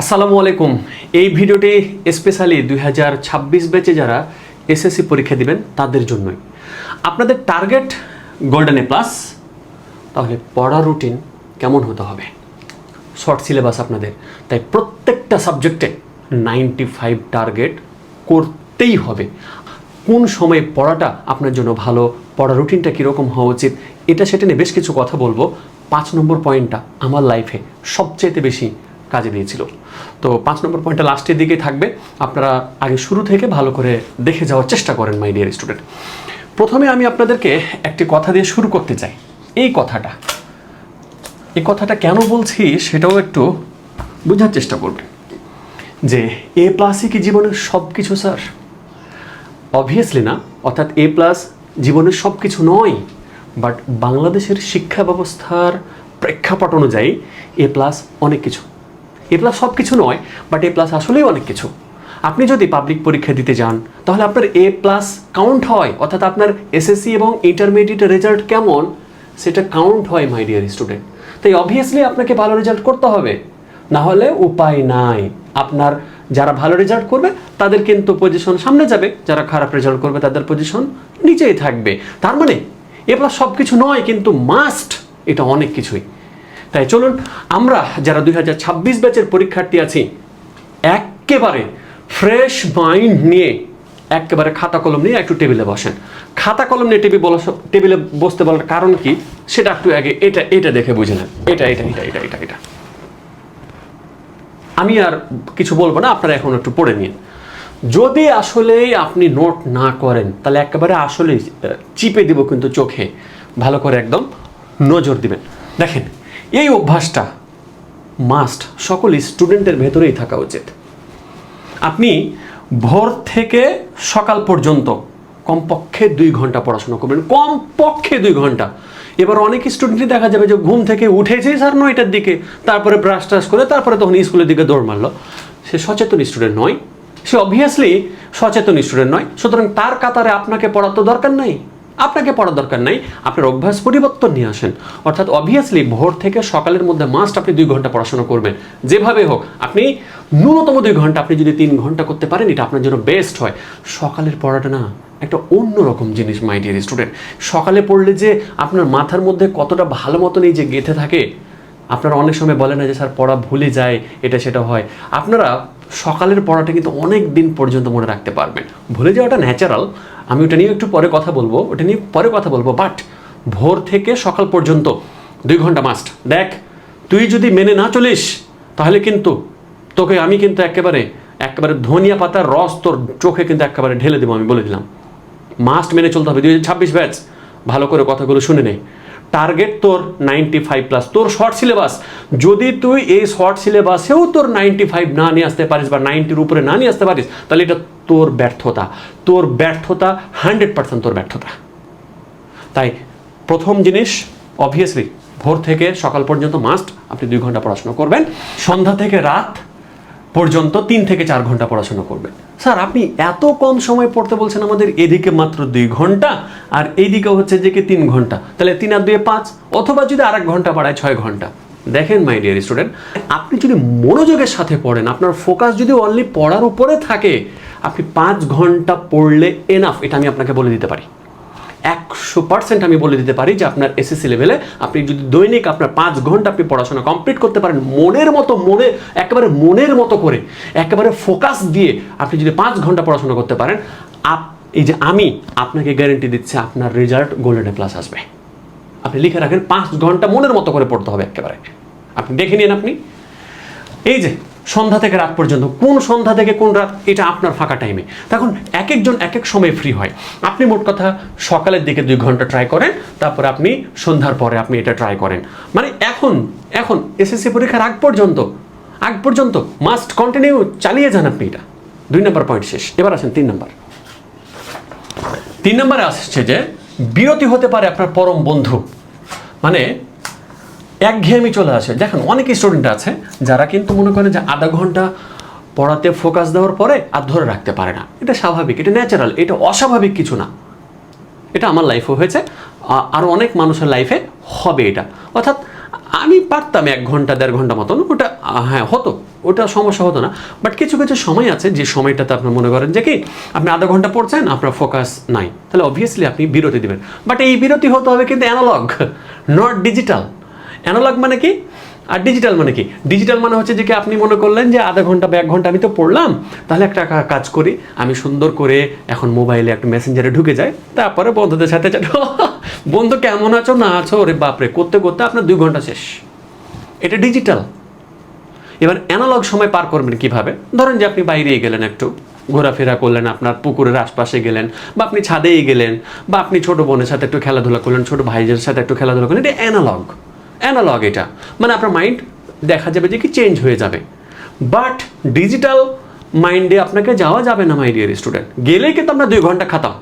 আসসালামু আলাইকুম। এই ভিডিওটি স্পেশালি দুই হাজার ছাব্বিশ ব্যাচে যারা এসএসসি পরীক্ষা দিবেন, তাদের জন্যই। আপনাদের টার্গেট গোল্ডেন এ প্লাস তাহলে পড়া রুটিন কেমন হতে হবে? শর্ট সিলেবাস আপনাদের। তাই প্রত্যেকটা সাবজেক্টে নাইনটি ফাইভ টার্গেট করতেই হবে। কোন সময়ে পড়াটা আপনার জন্য ভালো পড়া রুটিনটা কীরকম হওয়া উচিত, এটা সেটা নিয়ে বেশ কিছু কথা বলব। পাঁচ নম্বর পয়েন্টটা আমার লাইফে সবচেয়ে বেশি কাজে দিয়েছিল। তো পাঁচ নম্বর পয়েন্টটা লাস্টের দিকে থাকবে। আপনারা আগে শুরু থেকে ভালো করে দেখে যাওয়ার চেষ্টা করেন মাই ডিয়ার স্টুডেন্ট প্রথমে আমি আপনাদেরকে একটি কথা দিয়ে শুরু করতে চাই। এই কথাটা। এই কথাটা কেন বলছি সেটাও একটু বোঝার চেষ্টা করবেন। যে এ প্লাসই কি জীবনের সব কিছু স্যার অবভিয়াসলি না, অর্থাৎ এ প্লাস জীবনের সব কিছু নয় বাট বাংলাদেশের শিক্ষা ব্যবস্থার প্রেক্ষাপট অনুযায়ী এ প্লাস অনেক কিছু। এ প্লাস সব কিছু নয় বাট এ প্লাস আসলেই অনেক কিছু। আপনি যদি পাবলিক পরীক্ষা দিতে যান, তাহলে আপনার এ প্লাস কাউন্ট হয়, অর্থাৎ আপনার এসএসসি এবং ইন্টারমিডিয়েট রেজাল্ট কেমন, সেটা কাউন্ট হয় মাই ডিয়ার স্টুডেন্ট তাই অবভিয়াসলি আপনাকে ভালো রেজাল্ট করতে হবে। না হলে উপায় নাই। আপনার যারা ভালো রেজাল্ট করবে, তাদের কিন্তু পজিশন সামনে যাবে। যারা খারাপ রেজাল্ট করবে, তাদের পজিশন নিচেই থাকবে। তার মানে এ প্লাস সব কিছু নয়, কিন্তু মাস্ট এটা অনেক কিছুই। তাই চলুন, আমরা যারা দুই হাজার ছাব্বিশ ব্যাচের পরীক্ষার্থী আছি, একেবারে ফ্রেশ মাইন্ড নিয়ে, একেবারে খাতা কলম নিয়ে একটু টেবিলে বসেন। খাতা কলম নিয়ে টেবিল বলা টেবিলে বসতে বলার কারণ কি? সেটা একটু আগে এটা এটা দেখে বুঝে নেন। এটা এটা এটা এটা এটা এটা। আমি আর কিছু বলব না, আপনারা এখন একটু পড়ে নিন। যদি আসলেই আপনি নোট না করেন, তাহলে একেবারে আসলে চিপে দিব কিন্তু চোখে। ভালো করে একদম নজর দিবেন। দেখেন এই অভ্যাসটা মাস্ট সকল স্টুডেন্টের ভেতরেই থাকা উচিত। আপনি ভোর থেকে সকাল পর্যন্ত কমপক্ষে দুই ঘণ্টা পড়াশোনা করবেন, কমপক্ষে দুই ঘণ্টা। এবার অনেক স্টুডেন্টই দেখা যাবে যে ঘুম থেকে উঠেছে স্যার নয়টার দিকে, তারপরে ব্রাশ ট্রাশ করে তারপরে তখন স্কুলের দিকে দৌড় মারলো। সে সচেতন স্টুডেন্ট নয়, সে অবভিয়াসলি সচেতন স্টুডেন্ট নয়, সুতরাং তার কাতারে আপনাকে পড়ার তো দরকার নাই। আপনাকে পড়ার দরকার নাই, আপনার অভ্যাস পরিবর্তন নিয়ে আসেন। অর্থাৎ অবভিয়াসলি ভোর থেকে সকালের মধ্যে মাস্ট আপনি দুই ঘণ্টা পড়াশোনা করবেন। যেভাবে হোক, আপনি ন্যূনতম দুই ঘণ্টা, আপনি যদি তিন ঘণ্টা করতে পারেন, এটা আপনার জন্য বেস্ট হয়। সকালের পড়াটা না, একটা অন্যরকম জিনিস মাই ডিয়ার স্টুডেন্ট সকালে পড়লে যে আপনার মাথার মধ্যে কতটা ভালো মতন এই যে গেঁথে থাকে, আপনারা অনেক সময় বলেন না যে, স্যার, পড়া ভুলে যায়, এটা সেটা হয়। আপনারা সকালের পড়াটা কিন্তু অনেক দিন পর্যন্ত মনে রাখতে পারবেন। ভুলে যাওয়াটা ন্যাচারাল আমি ওটা নিয়ে একটু পরে কথা বলব, ওটা নিয়ে পরে কথা বলব বাট ভোর থেকে সকাল পর্যন্ত দুই ঘণ্টা মাস্ট দেখ, তুই যদি মেনে না চলিস, তাহলে কিন্তু তোকে আমি কিন্তু একেবারে একেবারে ধনিয়া পাতার রস তোর চোখে কিন্তু একেবারে ঢেলে দেবো, আমি বলে দিলাম। মাস্ট মেনে চলতে হবে। দুই হাজার ছাব্বিশ ব্যাচ ভালো করে কথাগুলো শুনে নে। টার্গেট তোর নাইনটি ফাইভ প্লাস তোর শর্ট সিলেবাস যদি তুই এই শর্ট সিলেবাসেও তোর নাইনটি ফাইভ না নিয়ে আসতে পারিস বা নাইনটির উপরে না নিয়ে আসতে পারিস, তাহলে এটা তোর ব্যর্থতা। তোর ব্যর্থতা হান্ড্রেড পার্সেন্ট তোর ব্যর্থতা। তাই প্রথম জিনিস অবভিয়াসলি ভোর থেকে সকাল পর্যন্ত মাস্ট আপনি দুই ঘণ্টা পড়াশোনা করবেন। সন্ধ্যা থেকে রাত পর্যন্ত তিন থেকে চার ঘণ্টা পড়াশোনা করবেন। স্যার, আপনি এত কম সময় পড়তে বলছেন আমাদের এদিকে মাত্র দুই ঘণ্টা। আর এইদিকে হচ্ছে যে কি তিন ঘণ্টা। তাহলে তিন আর দুয়ে পাঁচ, অথবা যদি আর এক ঘণ্টা বাড়ায় ছয় ঘণ্টা। দেখেন মাই ডিয়ার স্টুডেন্ট আপনি যদি মনোযোগের সাথে পড়েন, আপনার ফোকাস যদি অনলি পড়ার উপরে থাকে, আপনি পাঁচ ঘণ্টা পড়লে এনাফ এটা আমি আপনাকে বলে দিতে পারি। একশো পার্সেন্ট আমি বলে দিতে পারি যে আপনার এসএসসি লেভেলে আপনি যদি দৈনিক আপনার পাঁচ ঘণ্টা আপনি পড়াশোনা কমপ্লিট করতে পারেন, মনের মতো মনে, একেবারে মনের মতো করে, একেবারে ফোকাস দিয়ে আপনি যদি পাঁচ ঘণ্টা পড়াশোনা করতে পারেন আপ এই যে আমি আপনাকে গ্যারেন্টি দিচ্ছি, আপনার রেজাল্ট গোল্ডেন প্লাস আসবে। আপনি লিখে রাখেন, পাঁচ ঘণ্টা মনের মতো করে পড়তে হবে একেবারে। আপনি দেখে নিন আপনি। এই যে, সন্ধ্যা থেকে রাত পর্যন্ত, কোন সন্ধ্যা থেকে কোন রাত, এটা আপনার ফাঁকা টাইমে তখন এক একজন এক এক সময় ফ্রি হয়। আপনি মোট কথা সকালের দিকে দুই ঘণ্টা ট্রাই করেন, তারপর আপনি সন্ধ্যার পরে আপনি এটা ট্রাই করেন। মানে এখন এখন এসএসসি পরীক্ষার আগ পর্যন্ত আগ পর্যন্ত মাস্ট কন্টিনিউ চালিয়ে যান আপনি এটা। দুই নম্বর পয়েন্ট শেষ। এবার আসেন তিন নম্বর তিন নম্বরে আসছে যে, বিরতি হতে পারে আপনার পরম বন্ধু। মানে একঘেয়েমি চলে আসে। দেখেন, অনেক স্টুডেন্ট আছে যারা কিন্তু মনে করেন যে আধা ঘণ্টা পড়াতে ফোকাস দেওয়ার পরে আর ধরে রাখতে পারে না। এটা স্বাভাবিক, এটা ন্যাচারাল এটা অস্বাভাবিক কিছু না। এটা আমার লাইফে হয়েছে, আ- আরও অনেক মানুষের লাইফে হবে এটা। অর্থাৎ, আমি পারতাম এক ঘণ্টা, দেড় ঘণ্টা মতন, ওটা হ্যাঁ হতো। ওটা সমস্যা হতো না। বাট কিছু কিছু সময় আছে, যে সময়টাতে আপনার মনে করেন যে কি, আপনি আধা ঘণ্টা পড়ছেন, আপনার ফোকাস নাই। তাহলে অবভিয়াসলি আপনি বিরতি দিবেন। বাট এই বিরতি হতে হবে কিন্তু অ্যানালগ নট ডিজিটাল অ্যানালগ মানে কি? আর ডিজিটাল মানে কি? ডিজিটাল মানে হচ্ছে যে কি, আপনি মনে করলেন যে আধা ঘণ্টা বা এক ঘণ্টা আমি তো পড়লাম, তাহলে একটা কাজ করি, আমি সুন্দর করে এখন মোবাইলে একটা মেসেঞ্জারে ঢুকে যাই, তারপরে বন্ধুদের সাথে বন্ধু কেমন আছো, না আছো, ওরে বাপরে, করতে করতে আপনার দুই ঘণ্টা শেষ। এটা ডিজিটাল এবার অ্যানালগ সময় পার করবেন কীভাবে? ধরেন যে আপনি বাইরে গেলেন একটু, ঘোরাফেরা করলেন, আপনার পুকুরের আশপাশে গেলেন, বা আপনি ছাদেই গেলেন, বা আপনি ছোট বোনের সাথে একটু খেলাধুলা করলেন, ছোট ভাইদের সাথে একটু খেলাধুলা করলেন, এটা অ্যানালগ অ্যানালগ এটা। মানে আপনার মাইন্ড দেখা যাবে যে কি চেঞ্জ হয়ে যাবে। বাট ডিজিটাল মাইন্ডে আপনাকে যাওয়া যাবে না মাই ডিয়ার স্টুডেন্ট গেলেই কিন্তু আমরা দুই ঘণ্টা খাতাম।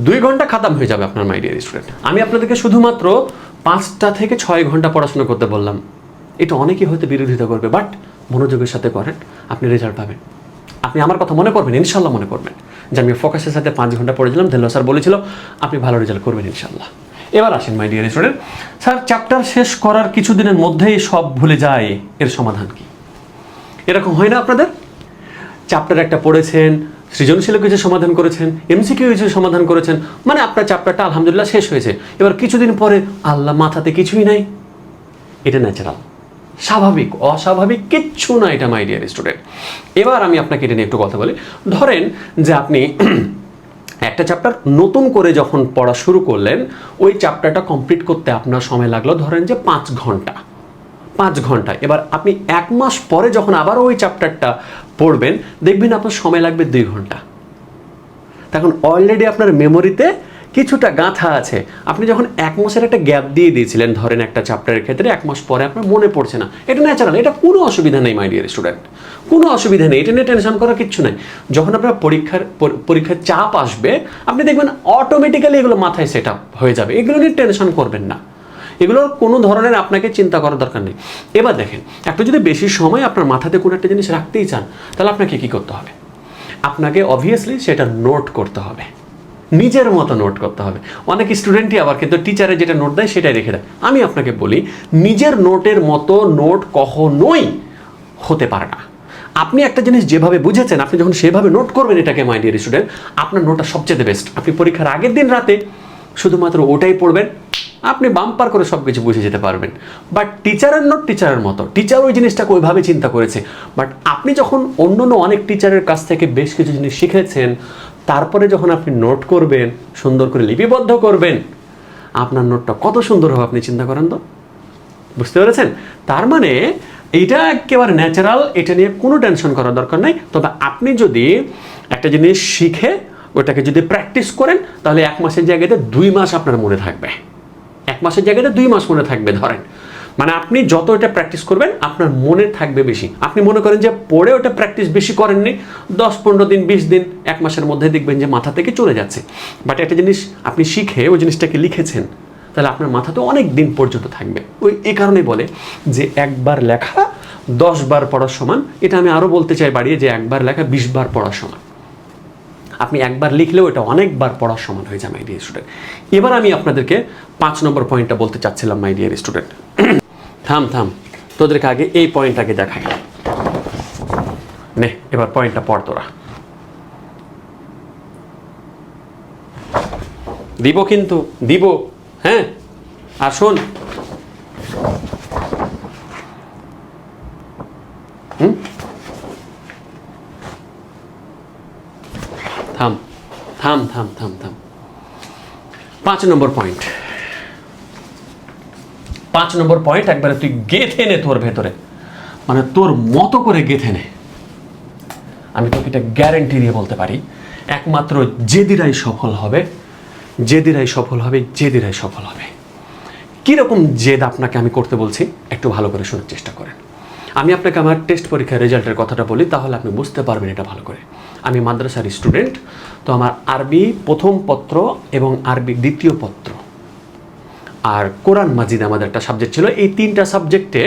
দুই ঘণ্টা খাতাম হয়ে যাবে আপনার মাই ডিয়ার স্টুডেন্ট আমি আপনাদেরকে শুধুমাত্র পাঁচটা থেকে ছয় ঘণ্টা পড়াশোনা করতে বললাম। এটা অনেকেই হয়তো বিরোধিতা করবে বাট মনোযোগের সাথে করেন, আপনি রেজাল্ট পাবেন। আপনি আমার কথা মনে করবেন, ইনশাল্লাহ মনে করবেন। যে আমি ফোকাসের সাথে পাঁচ ঘণ্টা পড়েছিলাম দেল্লো স্যার বলেছিল, আপনি ভালো রেজাল্ট করবেন ইনশাল্লাহ। এবার আসেন my dear student sir chapter শেষ করার কিছুদিনের মধ্যেই সব ভুলে যায়, এর সমাধান কি? এরকম হয় না আপনাদের? চ্যাপ্টার একটা পড়েছেন সৃজনশীল কিছু সমাধান করেছেন এমসিকিউ কিছু সমাধান করেছেন মানে আপনার চ্যাপ্টারটা আলহামদুলিল্লাহ শেষ হয়েছে। এবার কিছুদিন পরে আল্লাহ মাথাতে কিছুই নাই। এটা ন্যাচারাল স্বাভাবিক, অস্বাভাবিক কিচ্ছু না এটা মাই ডিয়ার স্টুডেন্ট এবার আমি আপনাকে এটা নিয়ে একটু কথা বলি। ধরেন যে আপনি একটা চ্যাপ্টার নতুন করে যখন পড়া শুরু করলেন, ওই চ্যাপ্টারটা কমপ্লিট করতে আপনার সময় লাগল ধরেন যে পাঁচ ঘণ্টা। পাঁচ ঘণ্টা। এবার আপনি এক মাস পরে যখন আবার ওই চ্যাপ্টারটা পড়বেন, দেখবেন আপনার সময় লাগবে দুই ঘণ্টা। তখন অলরেডি আপনার মেমোরিতে কিছুটা গাঁথা আছে। আপনি যখন এক মাসের একটা গ্যাপ দিয়ে দিয়েছিলেন, ধরেন একটা চ্যাপ্টারের ক্ষেত্রে, এক মাস পরে আপনার মনে পড়ছে না। এটা ন্যাচারাল এটা কোনো অসুবিধা নেই মাই ডিয়ার স্টুডেন্ট কোনো অসুবিধা নেই, এটা নিয়ে টেনশন করার কিচ্ছু নেই। যখন আপনার পরীক্ষার, পর- পরীক্ষার চাপ আসবে, আপনি দেখবেন অটোমেটিক্যালি এগুলো মাথায় সেট আপ হয়ে যাবে। এগুলো নিয়ে টেনশন করবেন না। এগুলোর কোনো ধরনের আপনাকে চিন্তা করার দরকার নেই। এবার দেখেন, একটু যদি বেশি সময় আপনার মাথাতে কোনো একটা জিনিস রাখতেই চান, তাহলে আপনাকে কি করতে হবে? আপনাকে অবভিয়াসলি সেটা নোট করতে হবে। নিজের মতো নোট করতে হবে। অনেক স্টুডেন্টই আবার কিন্তু টিচারে যেটা নোট দেয় সেটাই রেখে দেয়। আমি আপনাকে বলি, নিজের নোটের মতো নোট কখনোই হতে পারে না। আপনি একটা জিনিস যেভাবে বুঝেছেন, আপনি যখন সেভাবে নোট করবেন এটাকে মাই ডিয়ার স্টুডেন্ট আপনার নোটটা সবচেয়ে বেস্ট আপনি পরীক্ষার আগের দিন রাতে শুধুমাত্র ওটাই পড়বেন, আপনি বাম্পার করে সব কিছু বুঝে যেতে পারবেন। বাট টিচারের নোট টিচারের মতো টিচার ওই জিনিসটাকে ওইভাবে চিন্তা করেছে। বাট আপনি যখন অন্য অন্য অনেক টিচারের কাছ থেকে বেশ কিছু জিনিস শিখেছেন তারপরে যখন আপনি নোট করবেন, সুন্দর করে লিপিবদ্ধ করবেন, আপনার নোটটা কত সুন্দর হবে আপনি চিন্তা করেন তো? বুঝতে পেরেছেন? তার মানে এইটা একেবারে ন্যাচারাল এটা নিয়ে কোনো টেনশন করার দরকার নেই। তবে আপনি যদি একটা জিনিস শিখে ওটাকে যদি প্র্যাকটিস করেন, তাহলে এক মাসের জায়গাতে দুই মাস আপনার মনে থাকবে। এক মাসের জায়গাতে দুই মাস মনে থাকবে, ধরেন। মানে আপনি যত এটা প্র্যাকটিস করবেন, আপনার মনে থাকবে বেশি। আপনি মনে করেন যে পড়ে ওটা প্র্যাকটিস বেশি করেননি, দশ, পনেরো দিন, বিশ দিন, এক মাসের মধ্যে দেখবেন যে মাথা থেকে চলে যাচ্ছে। বাট একটা জিনিস আপনি শিখে ওই জিনিসটাকে লিখেছেন, তাহলে আপনার মাথাতে অনেক দিন পর্যন্ত থাকবে। ওই এই কারণে বলে যে একবার লেখা, দশ বার পড়ার সমান। এটা আমি আরও বলতে চাই বাড়িয়ে যে একবার লেখা, বিশ বার পড়ার সমান। আপনি একবার লিখলেও এটা অনেকবার পড়ার সমান হয়ে যায় মাই ডিয়ার স্টুডেন্ট এবার আমি আপনাদেরকে পাঁচ নম্বর পয়েন্টটা বলতে চাচ্ছিলাম মাই ডিয়ার স্টুডেন্ট থাম থাম। তোদেরকে আগে এই পয়েন্টটাকে দেখাই। নে, এবার পয়েন্টটা পড় তোরা। দিব কিন্তু, দিব। হ্যাঁ আসুন হুম? থাম থাম থাম থাম থাম। পাঁচ নম্বর পয়েন্ট। পাঁচ নম্বর পয়েন্ট একবারে তুই গেঁথে নে তোর ভেতরে। মানে তোর মতো করে গেঁথে নে। আমি তোকে এটা গ্যারেন্টি দিয়ে বলতে পারি, একমাত্র জেদিরাই সফল হবে, জেদিরাই সফল হবে, জেদিরাই সফল হবে। কীরকম জেদ আপনাকে আমি করতে বলছি, একটু ভালো করে শোনার চেষ্টা করেন। আমি আপনাকে আমার টেস্ট পরীক্ষার রেজাল্টের কথাটা বলি, তাহলে আপনি বুঝতে পারবেন এটা ভালো করে। আমি মাদ্রাসার স্টুডেন্ট তো আমার আরবি প্রথম পত্র এবং আরবি দ্বিতীয় পত্র আর কোরআন মাজিদ আমাদের একটা সাবজেক্ট ছিল। এই তিনটা সাবজেক্টে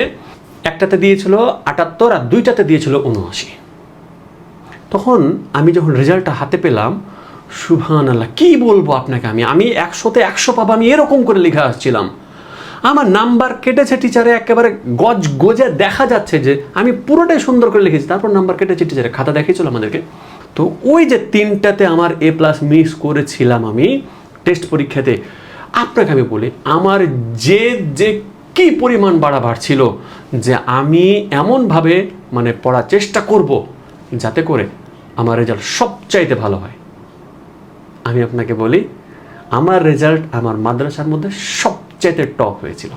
একটাতে দিয়েছিল আটাত্তর আর দুইটাতে দিয়েছিল উনআশি। তখন আমি যখন রেজাল্টটা হাতে পেলাম সুভান আল্লাহ কী বলব আপনাকে আমি? আমি একশোতে একশো পাবো, আমি এরকম করে লিখে আসছিলাম। আমার নাম্বার কেটেছে টিচারে একেবারে গজ গজে দেখা যাচ্ছে যে আমি পুরোটাই সুন্দর করে লিখেছি। তারপর নাম্বার কেটেছে টিচারে খাতা দেখিয়েছিল আমাদেরকে। তো ওই যে তিনটাতে আমার এ প্লাস মিস করেছিলাম আমি টেস্ট পরীক্ষাতে আপনাকে আমি বলি, আমার যে যে কি পরিমাণ বাড়া বাড়ছিল যে আমি এমনভাবে মানে পড়ার চেষ্টা করব যাতে করে আমার রেজাল্ট সবচাইতে ভালো হয়। আমি আপনাকে বলি, আমার রেজাল্ট আমার মাদ্রাসার মধ্যে সবচাইতে টপ হয়েছিল।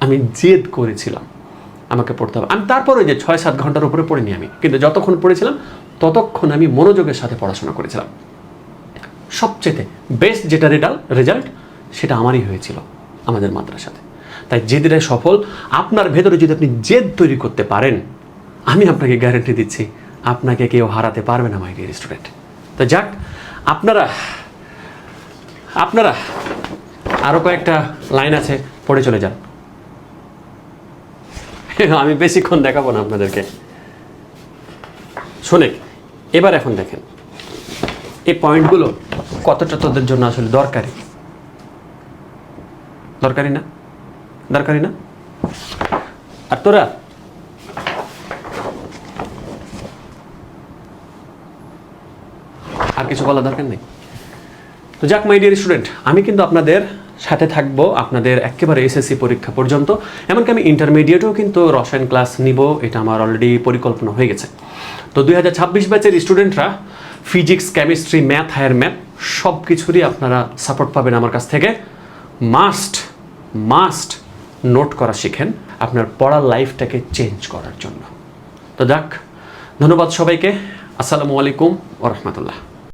আমি জেদ করেছিলাম আমাকে পড়তে হবে। আমি তারপরে যে ছয় সাত ঘণ্টার উপরে পড়িনি আমি, কিন্তু যতক্ষণ পড়েছিলাম ততক্ষণ আমি মনোযোগের সাথে পড়াশোনা করেছিলাম। সবচেয়ে বেস্ট যেটা রেজাল্ট রেজাল্ট সেটা আমারই হয়েছিল, আমাদের মাদ্রাসাতে। তাই জেদিরাই সফল, আপনার ভেতরে যদি আপনি জেদ তৈরি করতে পারেন, আমি আপনাকে গ্যারেন্টি দিচ্ছি, আপনাকে কেউ হারাতে পারবে না মাই ডিয়ার স্টুডেন্ট তো যাক, আপনারা আপনারা আরও কয়েকটা লাইন আছে, পড়ে চলে যান। আমি বেশিক্ষণ দেখাবো না আপনাদেরকে। শোনে এবার এখন দেখেন, এই পয়েন্টগুলো কতটা তোদের জন্য আসলে দরকারি? দরকারি না? দরকারি না? আর তোরা? আর কিছু বলার দরকার নেই। তো যাক মাই ডিয়ার স্টুডেন্ট আমি কিন্তু আপনাদের সাথে থাকব আপনাদের একেবারে এসএসসি পরীক্ষা পর্যন্ত, এমনকি আমি ইন্টারমিডিয়েটেও কিন্তু রসায়ন ক্লাস নিব, এটা আমার অলরেডি পরিকল্পনা হয়ে গেছে। তো দুই হাজার ছাব্বিশ ব্যাচের স্টুডেন্টরা physics chemistry math higher math সব কিছুরই আপনারা সাপোর্ট পাবেন আমার কাছ থেকে। মাস্ট মাস্ট নোট করা শিখেন আপনার পড়ার লাইফটাকে চেঞ্জ করার জন্য। তো যাক, ধন্যবাদ সবাইকে। আসসালামু আলাইকুম ও রহমতুল্লাহ।